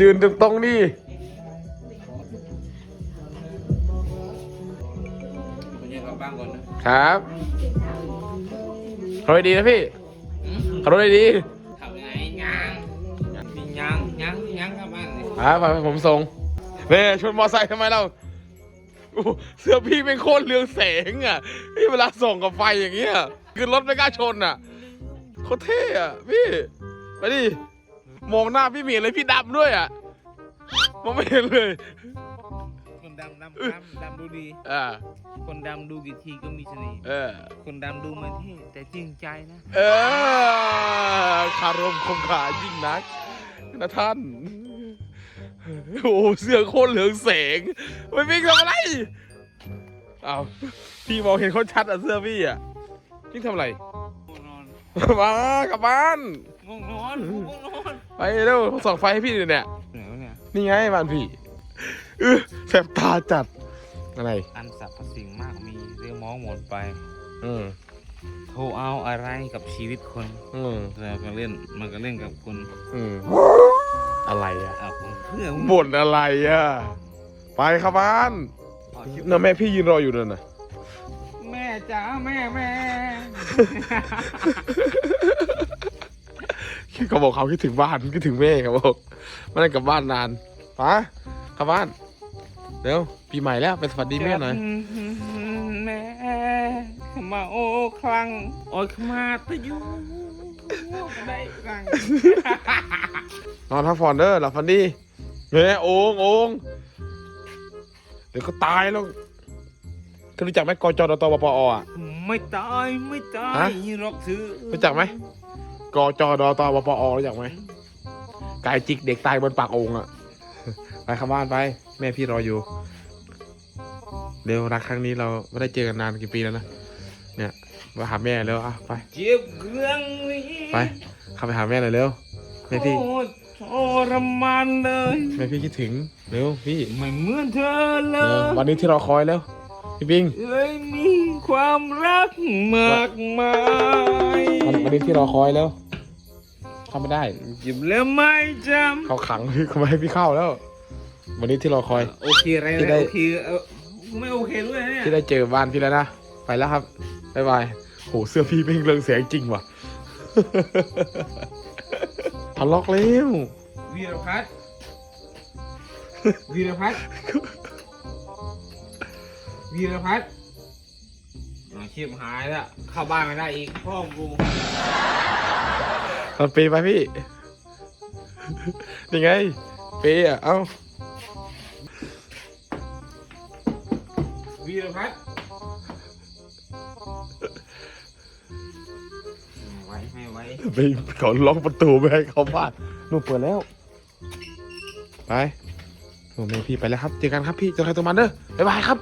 ยืนตรงตรงๆดิไปเจอกับบ้านก่อนนะครับขับรถดีนะพี่อืมขับรถดีทำไงยังมียังยังยังกลับบ้านเลยๆอ่าไปผมส่งเน่ชนมอไซค์ทำไมเราอู้เสื้อพี่เป็นโคตรเรืองแสงอะพี่เวลาส่องกับไฟอย่างเงี้ยคือรถไม่กล้าชนอะโคตรเท่อะพี่ ไปดิ มองหน้าพี่ไมีเลยพี่ดำด้วยอะมองไม่เห็นเลย คนดำดำดำดำดูดี อ่า คนดำดูกี่ทีก็มีเสน่ห์เออ คนดำดูเหมือนที่แต่จริงใจนะ เออคารมคงขายิ่งนักนะท่าน โอ้โหเสื้อโคตรเหลืองแสงไม่วิ่งทำอะไรอ้าวพี่มองเห็นโคตรชัดอะเสื้อพี่อะวิ่งทำอะไรง่วงนอนมากลับบ้าน ง่วงนอนง่วงนอนไปเร็วส่องไฟให้พี่หน่อยเนี่ยไหนวะเนี่ยนี่ไงบ้านพี่เออแสบตาจัด อะไร อันสรรพสิ่งมากมีเรื่องมองหมดไป อืมโทรเอาอะไรกับชีวิตคนอืมแล้วก็เล่นมันก็เล่นกับคนอืมอะไรอะเอาคนเพื่อนบ่นอะไรอะ ไปเข้าบ้านอ๋อคิดน่ะแม่พี่ยืนรออยู่นั่นน่ะ แม่จ๋าแม่แม่ เขาบอกเขาคิดถึงบ้านคิดถึงแม่เขาบอกไม่ได้กลับบ้านนานไปะเข้าบ้านเร็วปีใหม่แล้วไปสวัสดีแม่หน่อยแม่ขมาโอคลังโอ้ยขมาตะยูได้ครั้งนอนพักผ่อนเด้อหลับฝันดีแม่โองโองเดี๋ยวก็ตายแล้วเธอรู้จักไหมกจดตปปออะไม่ตายไม่ตาฮะยหรอกซื้อรู้จักไหม กจดตปปอรู้จักไหมกายจิกเด็กตายบนปากโองอะไปเข้าบ้านไป แม่พี่รออยู่ เร็วรักครั้งนี้เราไม่ได้เจอกันนานกี่ปีแล้วนะ เนี่ยมาหาแม่แล้วอะไป เจ็บเครื่องนี้ไปเข้าไปหาแม่หน่อยเร็ว แม่พี่ โคตรทรมานเลย แม่พี่คิดถึง เร็วพี่ไม่เหมือนเธอเลเร็วย วันนี้ที่รอคอยแล้ว พี่ปิง เลยมีความรักมากมา ยวันวันนี้ที่รอคอยแล้ว เข้าไม่ได้จิบแล้วไม่จเขาขังพี่เขาไม่ให้พี่เข้าแล้ววันนี้ที่รอคอยำโอเคอะไรที่นะได้โอเคเออไม่โอเคด้วยนะเนี่ยที่ได้เจอบ้านพี่แล้วนะ ไปแล้วครับบ๊ายบายโหเสื้อพี่เป็นเรืองแสงจริงว่ะทะล็อกแล้ววีรพัฒน์วีรพัฒน์วีรพัฒน์ อาชีพหายแล้วเข้าบ้านไม่ได้อีกพ่อกูตอนปีไปพี่ นี่ไง ปีอะ เอ้า วีรพัฒน์ไม่ไหวไม่ไหวไปเขาล็อกประตูไม่ให้เข้าบ้านนู่นเปิดแล้ว ไปโอ้แม่พี่ไปแล้วครับ เจอกันครับพี่เจอใครตัวมันเด้อบ๊ายบายครับ